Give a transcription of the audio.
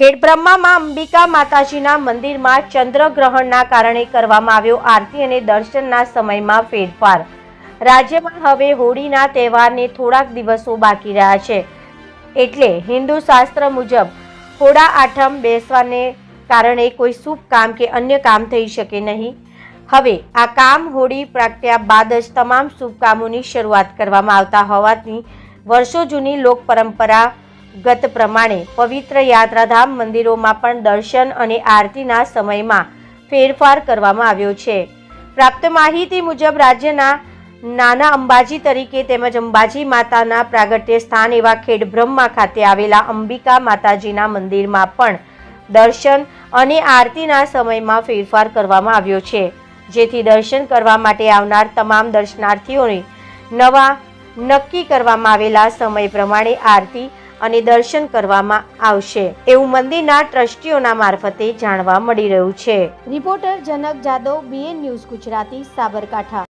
ખેડબ્રહ્મામાં અંબિકા માતાજીના મંદિરમાં ચંદ્રગ્રહણના કારણે કરવામાં આવ્યો આરતી અને દર્શનના સમયમાં ફેરફાર. રાજ્યમાં હવે હોળીના તહેવારને થોડાક દિવસો બાકી રહ્યા છે. એટલે હિન્દુ શાસ્ત્ર મુજબ હોળા આઠમ બેસવાને કારણે કોઈ શુભ કામ કે અન્ય કામ થઈ શકે નહીં. હવે આ કામ હોળી પ્રાગટ્યા બાદ જ તમામ શુભ કામોની શરૂઆત કરવામાં આવતા હોવાથી વર્ષો જૂની લોક પરંપરા ગત પ્રમાણે પવિત્ર યાત્રાધામ મંદિરોમાં પણ દર્શન અને આરતીના સમયમાં ફેરફાર કરવામાં આવ્યો છે. પ્રાપ્ત માહિતી મુજબ રાજ્યના નાના અંબાજી તરીકે તેમજ અંબાજી માતાના પ્રાગટ્ય સ્થાન એવા ખેડબ્રહ્મા ખાતે આવેલા અંબિકા માતાજીના મંદિરમાં પણ દર્શન અને આરતીના સમયમાં ફેરફાર કરવામાં આવ્યો છે. જેથી દર્શન કરવા માટે આવનાર તમામ દર્શનાર્થીઓને નવા નક્કી કરવામાં આવેલા સમય પ્રમાણે આરતી અને દર્શન કરવામાં આવશે. એવું મંદિરના ટ્રસ્ટીઓના મારફતે જાણવા મળી રહ્યું છે. Reporter Janak Jadav BN news Gujarati, Sabarkantha.